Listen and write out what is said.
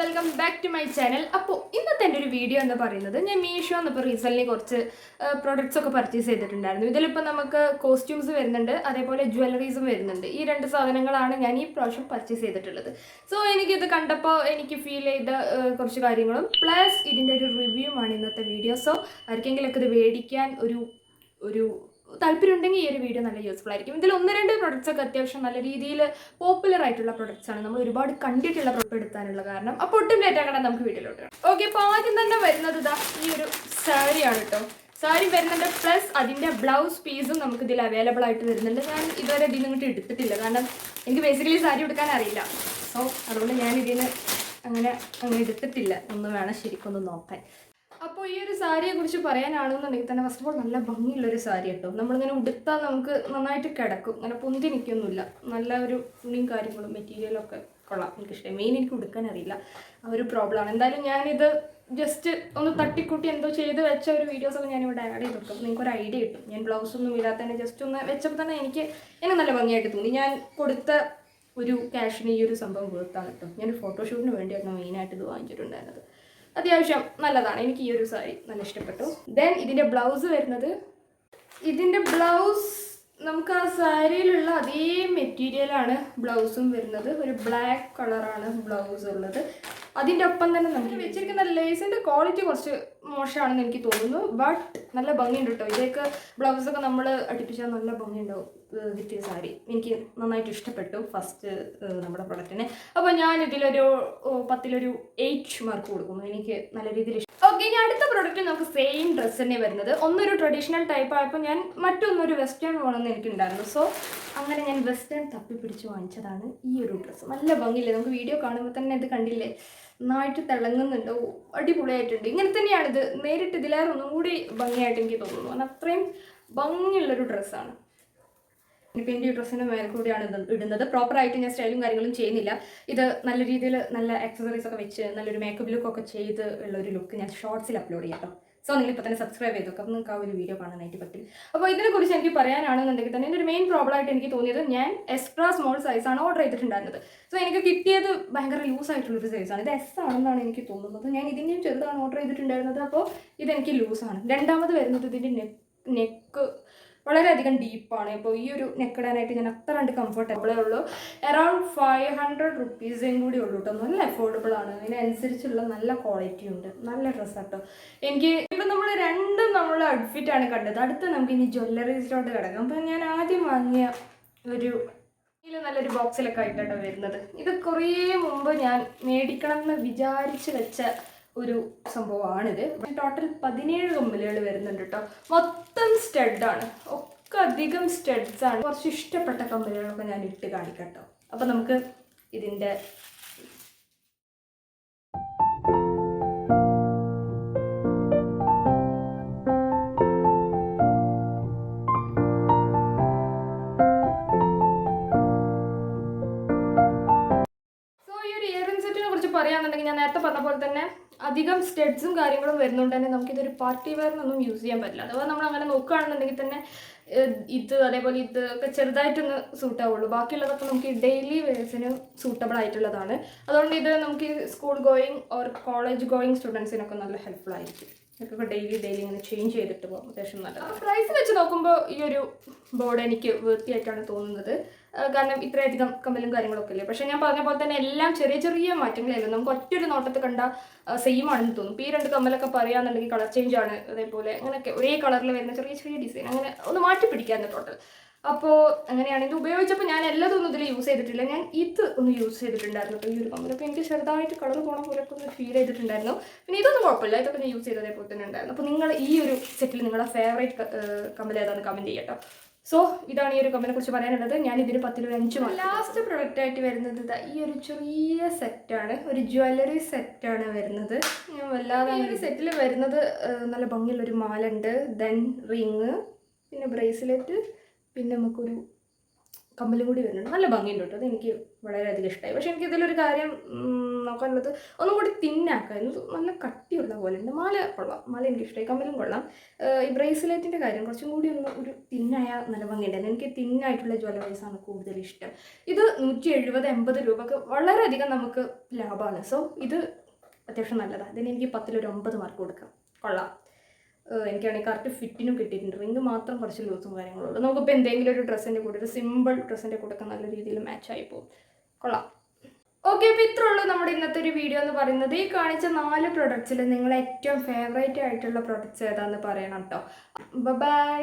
Welcome back to my channel. അപ്പോൾ ഇന്നത്തെ എന്റെ ഒരു വീഡിയോ എന്ന് പറയുന്നത് ഞാൻ മീഷോ എന്നിപ്പോൾ റീസെന്റ്ലി കുറച്ച് പ്രൊഡക്ട്സ് ഒക്കെ പർച്ചേസ് ചെയ്തിട്ടുണ്ടായിരുന്നു. ഇതിലിപ്പോൾ നമുക്ക് കോസ്റ്റ്യൂംസ് വരുന്നുണ്ട് അതേപോലെ ജ്വല്ലറീസും വരുന്നുണ്ട്. ഈ രണ്ട് സാധനങ്ങളാണ് ഞാൻ ഈ പ്രാവശ്യം പർച്ചേസ് ചെയ്തിട്ടുള്ളത്. സോ എനിക്കിത് കണ്ടപ്പോൾ എനിക്ക് ഫീൽ ചെയ്ത കുറച്ച് കാര്യങ്ങളും പ്ലസ് ഇതിന്റെ ഒരു റിവ്യൂ ആണ് ഇന്നത്തെ വീഡിയോ സോ ആർക്കെങ്കിലൊക്കെ ഇത് മേടിക്കാൻ ഒരു ഒരു താല്പര്യം ഉണ്ടെങ്കിൽ ഈ ഒരു വീഡിയോ നല്ല യൂസ്ഫുൾ ആയിരിക്കും. ഇതിൽ ഒന്ന് രണ്ട് പ്രൊഡക്ട്സ് ഒക്കെ അത്യാവശ്യം നല്ല രീതിയിൽ പോപ്പുലർ ആയിട്ടുള്ള പ്രൊഡക്ട്സ് ആണ്. നമ്മൾ ഒരുപാട് കണ്ടിട്ടുള്ള പ്രൊഡക്റ്റ് എടുത്താനുള്ള കാരണം. അപ്പോൾ ഒട്ടും ലേറ്റ് ആകണ്ട നമുക്ക് വീട്ടിലോട്ട് ഓക്കെ അപ്പോൾ ആദ്യം തന്നെ വരുന്നത് ഇതാ ഈ ഒരു സാരിയാണ് കേട്ടോ സാരി വരുന്നുണ്ട് പ്ലസ് അതിന്റെ ബ്ലൗസ് പീസും നമുക്ക് ഇതിൽ അവൈലബിൾ ആയിട്ട് വരുന്നുണ്ട്. ഞാൻ ഇതുവരെ ഇതിൽ നിന്നിട്ട് എടുത്തിട്ടില്ല. കാരണം എനിക്ക് ബേസിക്കലി സാരി എടുക്കാൻ അറിയില്ല. സോ അതുകൊണ്ട് ഞാൻ ഇതിന് അങ്ങനെ അങ്ങനെ എടുത്തിട്ടില്ല. ഒന്ന് വേണം ശരിക്കൊന്ന് നോക്കാൻ. അപ്പോൾ ഈ ഒരു സാരിയെ കുറിച്ച് പറയാനാണെന്നുണ്ടെങ്കിൽ തന്നെ ഫസ്റ്റ് ഓഫ് ഓൾ നല്ല ഭംഗിയുള്ളൊരു സാരി കേട്ടോ. നമ്മളിങ്ങനെ ഉടുത്താൽ നമുക്ക് നന്നായിട്ട് കിടക്കും. അങ്ങനെ പൊന്തി നിൽക്കൊന്നുമില്ല. നല്ല ഒരു തുണിയും കാര്യങ്ങളും മെറ്റീരിയലൊക്കെ കൊള്ളാം. എനിക്കിഷ്ടം മെയിൻ എനിക്ക് ഉടുക്കാൻ അറിയില്ല. ആ ഒരു പ്രോബ്ലമാണ് എന്തായാലും ഞാനിത് ജസ്റ്റ് ഒന്ന് തട്ടിക്കൂട്ടി എന്തോ ചെയ്ത് വെച്ച ഒരു വീഡിയോസ് ഒക്കെ ഞാനിവിടെ ആഡ് ചെയ്ത് വെക്കും. നിങ്ങൾക്ക് ഒരു ഐഡിയ കിട്ടും. ഞാൻ ബ്ലൗസ് ഒന്നും ജസ്റ്റ് ഒന്ന് വെച്ചപ്പോൾ തന്നെ എനിക്ക് എന്നെ നല്ല ഭംഗിയായിട്ട് തോന്നി. ഞാൻ കൊടുത്ത ഒരു ക്യാഷിന് ഈ ഒരു സംഭവം വീർത്താണ് കേട്ടോ. ഞാൻ ഫോട്ടോഷൂട്ടിന് വേണ്ടിയായിരുന്നു മെയിനായിട്ട് ഇത് വാങ്ങിച്ചിട്ടുണ്ടായിരുന്നത്. അത്യാവശ്യം നല്ലതാണ്. എനിക്ക് ഈ ഒരു സാരി നല്ല ഇഷ്ടപ്പെട്ടു. ദെൻ ഇതിന്റെ ബ്ലൗസ് വരുന്നത്. ഇതിന്റെ ബ്ലൗസ് നമുക്ക് ആ സാരിയിലുള്ള അതേ മെറ്റീരിയലാണ് ബ്ലൗസും വരുന്നത്. ഒരു ബ്ലാക്ക് കളറാണ് ബ്ലൗസ് ഉള്ളത്. അതിന്റെ ഒപ്പം തന്നെ നമുക്ക് വെച്ചിരിക്കുന്ന ലേസിന്റെ ക്വാളിറ്റി കുറച്ച് മോശമാണെന്ന് എനിക്ക് തോന്നുന്നു. ബട്ട് നല്ല ഭംഗിയുണ്ട് കേട്ടോ ഇതേക്ക് ബ്ലൗസൊക്കെ നമ്മൾ അടുപ്പിച്ചാൽ നല്ല ഭംഗിയുണ്ടാവും വിത്ത് സാരി. എനിക്ക് നന്നായിട്ട് ഇഷ്ടപ്പെട്ടു ഫസ്റ്റ് നമ്മുടെ പ്രൊഡക്റ്റിന് അപ്പോൾ ഞാൻ ഇതിലൊരു പത്തിലൊരു എയ്റ്റ് മാർക്ക് കൊടുക്കുന്നു. എനിക്ക് നല്ല രീതിയിൽ ഇഷ്ടം. ഓക്കെ ഇനി അടുത്ത പ്രൊഡക്റ്റ് നമുക്ക് സെയിം ഡ്രസ്സ് തന്നെ വരുന്നത്. ഒന്നൊരു ട്രഡീഷണൽ ടൈപ്പ് ആയപ്പോൾ ഞാൻ മറ്റൊന്നൊരു വെസ്റ്റേൺ വേണമെന്ന് എനിക്കുണ്ടായിരുന്നു. സോ അങ്ങനെ ഞാൻ വെസ്റ്റേൺ തപ്പി പിടിച്ച് വാങ്ങിച്ചതാണ് ഈ ഒരു ഡ്രസ്സ് നല്ല ഭംഗിയില്ലേ? നമുക്ക് വീഡിയോ കാണുമ്പോൾ തന്നെ ഇത് കണ്ടില്ലേ? നന്നായിട്ട് തിളങ്ങുന്നുണ്ട്. അടിപൊളിയായിട്ടുണ്ട്. ഇങ്ങനെ തന്നെയാണ് ഇത് നേരിട്ട് ഇതിലേറെ ഒന്നും കൂടി ഭംഗിയായിട്ട് എനിക്ക് തോന്നുന്നു. കാരണം അത്രയും ഭംഗിയുള്ളൊരു ഡ്രസ്സാണ് ഇനിയിപ്പോൾ എന്റെ ഈ ഡ്രസ്സിന്റെ മേലെ കൂടിയാണ് ഇത് ഇടുന്നത്. പ്രോപ്പറായിട്ട് ഞാൻ സ്റ്റൈലും കാര്യങ്ങളും ചെയ്യുന്നില്ല. ഇത് നല്ല രീതിയിൽ നല്ല ആക്സസറീസ് ഒക്കെ വെച്ച് നല്ലൊരു മേക്കപ്പ് ലുക്കൊക്കെ ചെയ്ത് ഉള്ളൊരു ലുക്ക് ഞാൻ ഷോർട്സിൽ അപ്ലോഡ് ചെയ്യാം സോ നിങ്ങൾ ഇപ്പോൾ തന്നെ സബ്സ്ക്രൈബ് ചെയ്തു. അപ്പോൾ നിങ്ങൾക്ക് ആ ഒരു വീഡിയോ കാണാനായിട്ട് പറ്റും. അപ്പോൾ ഇതിനെക്കുറിച്ച് എനിക്ക് പറയാനാണെന്നുണ്ടെങ്കിൽ തന്നെ ഇതിന്റെ മെയിൻ പ്രോബ്ലം ആയിട്ട് എനിക്ക് തോന്നിയത് ഞാൻ എക്സ്ട്രാ സ്മോൾ സൈസാണ് ഓർഡർ ചെയ്തിട്ടുണ്ടായിരുന്നത്. സോ എനിക്ക് കിട്ടിയത് ഭയങ്കര ലൂസ് ആയിട്ടുള്ളൊരു സൈസാണ് ഇത് എസ് ആണെന്നാണ് എനിക്ക് തോന്നുന്നത്. ഞാൻ ഇതിന്റെയും ചെറുതാണ് ഓർഡർ ചെയ്തിട്ടുണ്ടായിരുന്നത്. അപ്പോൾ ഇതെനിക്ക് ലൂസാണ് രണ്ടാമത് വരുന്നത് ഇതിന്റെ നെക്ക് നെക്ക് വളരെയധികം ഡീപ്പാണ് ഇപ്പോൾ ഈ ഒരു നെക്കിടാനായിട്ട് ഞാൻ അത്ര കണ്ട് കംഫർട്ടബിളേ ഉള്ളൂ. അറൗണ്ട് ഫൈവ് ഹൺഡ്രഡ് റുപ്പീസും കൂടി ഉള്ളൂ കേട്ടോ നല്ല അഫോർഡബിൾ ആണ്. അതിനനുസരിച്ചുള്ള നല്ല ക്വാളിറ്റി ഉണ്ട്. നല്ല ഡ്രസ്സാണ് കേട്ടോ എനിക്ക് ഇപ്പം നമ്മൾ രണ്ടും നമ്മൾ ഔട്ട്ഫിറ്റ് ആണ് കണ്ടത്. അടുത്ത് നമുക്ക് ഇനി ജ്വല്ലറീസിലോട്ട് കിടക്കാം. അപ്പം ഞാൻ ആദ്യം വാങ്ങിയ ഒരു നല്ലൊരു ബോക്സിലൊക്കെ ആയിട്ടാണ് വരുന്നത്. ഇത് കുറേ മുമ്പ് ഞാൻ മേടിക്കണം എന്ന് വിചാരിച്ച് വെച്ച ഒരു സംഭവമാണിത്. ടോട്ടൽ പതിനേഴ് കമ്മലുകൾ വരുന്നുണ്ട് കേട്ടോ മൊത്തം സ്റ്റഡാണ് ഒക്കെ അധികം സ്റ്റഡ്സാണ് കുറച്ച് ഇഷ്ടപ്പെട്ട കമ്മലുകളൊക്കെ ഞാൻ ഇട്ട് കാണിക്കാം കേട്ടോ അപ്പം നമുക്ക് ഇതിന്റെ അധികം സ്റ്റഡ്സും കാര്യങ്ങളും വരുന്നതുകൊണ്ട് തന്നെ നമുക്കിതൊരു പാർട്ടി വെയറിനൊന്നും യൂസ് ചെയ്യാൻ പറ്റില്ല. അഥവാ നമ്മൾ അങ്ങനെ നോക്കുകയാണെന്നുണ്ടെങ്കിൽ തന്നെ ഇത് അതേപോലെ ഇത് ഒക്കെ ചെറുതായിട്ടൊന്ന് സൂട്ടാവുള്ളൂ ബാക്കിയുള്ളതൊക്കെ നമുക്ക് ഡെയിലി വേഴ്സിന് സൂട്ടബിൾ ആയിട്ടുള്ളതാണ്. അതുകൊണ്ട് ഇത് നമുക്ക് school going or college going സ്റ്റുഡൻസിനൊക്കെ നല്ല ഹെൽപ്ഫുൾ ആയിരിക്കും. ഇതൊക്കെ ഡെയിലി ഡെയിലി ഇങ്ങനെ ചേഞ്ച് ചെയ്തിട്ട് പോകും. അത്യാവശ്യം നല്ലത്. പ്രൈസ് വെച്ച് നോക്കുമ്പോൾ ഈ ഒരു ബോർഡ് എനിക്ക് വൃത്തിയായിട്ടാണ് തോന്നുന്നത്. കാരണം ഇത്രയധികം കമ്മലും കാര്യങ്ങളൊക്കെ ഇല്ലേ? പക്ഷേ ഞാൻ പറഞ്ഞ പോലെ തന്നെ എല്ലാം ചെറിയ ചെറിയ മാറ്റങ്ങളായിരുന്നു നമുക്ക് ഒറ്റൊരു നോട്ടത്തിൽ കണ്ട സെയിം ആണെന്ന് തോന്നും. ഈ രണ്ട് കമ്മലൊക്കെ പറയുകയാണെന്നുണ്ടെങ്കിൽ കളർ ചേഞ്ച് ആണ്. അതേപോലെ അങ്ങനെയൊക്കെ ഒരേ കളറിൽ വരുന്ന ചെറിയ ചെറിയ ഡിസൈൻ അങ്ങനെ ഒന്ന് മാറ്റി പിടിക്കാറുണ്ട് ടോട്ടൽ അപ്പോൾ അങ്ങനെയാണ് ഇത് ഉപയോഗിച്ചപ്പോൾ ഞാൻ എല്ലാതൊന്നും ഇതിൽ യൂസ് ചെയ്തിട്ടില്ല. ഞാൻ ഇത് ഒന്ന് യൂസ് ചെയ്തിട്ടുണ്ടായിരുന്നു അപ്പോൾ ഈ ഒരു കമ്പനി അപ്പോൾ എനിക്ക് ചെറുതായിട്ട് കളർ പോണ പോലൊക്കെ ഒന്ന് ഫീൽ ചെയ്തിട്ടുണ്ടായിരുന്നു. പിന്നെ ഇതൊന്നും കുഴപ്പമില്ല. ഇതൊക്കെ ഞാൻ യൂസ് ചെയ്തതേ പോലെ തന്നെ ഉണ്ടായിരുന്നു. അപ്പോൾ നിങ്ങൾ ഈ ഒരു സെറ്റിൽ നിങ്ങളുടെ ഫേവറേറ്റ് കമ്പനി ഏതാണെന്ന് കമന്റ് ചെയ്യട്ടോ സോ ഇതാണ് ഈ ഒരു കമ്പനിയെ കുറിച്ച് പറയാനുള്ളത്. ഞാൻ ഇതിന് പത്തിലൊരു അഞ്ച് ലാസ്റ്റ് പ്രൊഡക്റ്റ് ആയിട്ട് വരുന്നത് ഈ ഒരു ചെറിയ സെറ്റാണ് ഒരു ജ്വല്ലറി സെറ്റാണ് വരുന്നത്. ഞാൻ വല്ലാതെ ഈ ഒരു സെറ്റിൽ വരുന്നത് നല്ല ഭംഗിയുള്ളൊരു മാല ഉണ്ട് ദെൻ റിങ് പിന്നെ ബ്രേസ്ലെറ്റ് പിന്നെ നമുക്കൊരു കമ്മലും കൂടി വരുന്നുണ്ട് നല്ല ഭംഗിയുണ്ട് കേട്ടോ. അതെനിക്ക് വളരെയധികം ഇഷ്ടമായി പക്ഷേ എനിക്ക് ഇതിലൊരു കാര്യം നോക്കാനുള്ളത് ഒന്നും കൂടി തിന്നാക്കായിരുന്നു നല്ല കട്ടിയുള്ള പോലെ ഉണ്ട് മാല കൊള്ളാം. മാല എനിക്ക് ഇഷ്ടമായി കമ്മലും കൊള്ളാം. ഈ ബ്രേസ്ലെറ്റിന്റെ കാര്യം കുറച്ചും കൂടി ഒന്ന് ഒരു തിന്നായ നല്ല ഭംഗിയുണ്ടായിരുന്നു എനിക്ക് തിന്നായിട്ടുള്ള ജ്വല്ലറീസാണ് കൂടുതൽ ഇഷ്ടം. ഇത് നൂറ്റി എഴുപത് എൺപത് രൂപക്ക് വളരെയധികം നമുക്ക് ലാഭമാണ്. സോ ഇത് അത്യാവശ്യം നല്ലതാണ്. ഇതിന് എനിക്ക് പത്തിലൊരു ഒമ്പത് മാർക്ക് കൊടുക്കാം. കൊള്ളാം. എനിക്കാണെങ്കിൽ കറക്റ്റ് ഫിറ്റിനും കിട്ടിയിട്ടുണ്ട്. റിങ് മാത്രം കുറച്ച് ലൂസും കാര്യങ്ങളുള്ളൂ. നമുക്കിപ്പോൾ എന്തെങ്കിലും ഒരു ഡ്രസ്സിന്റെ കൂടെ ഒരു സിമ്പിൾ ഡ്രസ്സിന്റെ കൂടെ ഒക്കെ നല്ല രീതിയിൽ മാച്ചായി പോകും. കൊള്ളാം. ഓക്കെ അപ്പോൾ ഇത്രേ ഉള്ളൂ നമ്മുടെ ഇന്നത്തെ ഒരു വീഡിയോ എന്ന് പറയുന്നത്. ഈ കാണിച്ച നാല് പ്രൊഡക്ട്സിൽ നിങ്ങൾ ഏറ്റവും ഫേവറേറ്റ് ആയിട്ടുള്ള പ്രൊഡക്ട്സ് ഏതാണെന്ന് പറയണം കേട്ടോ ബൈ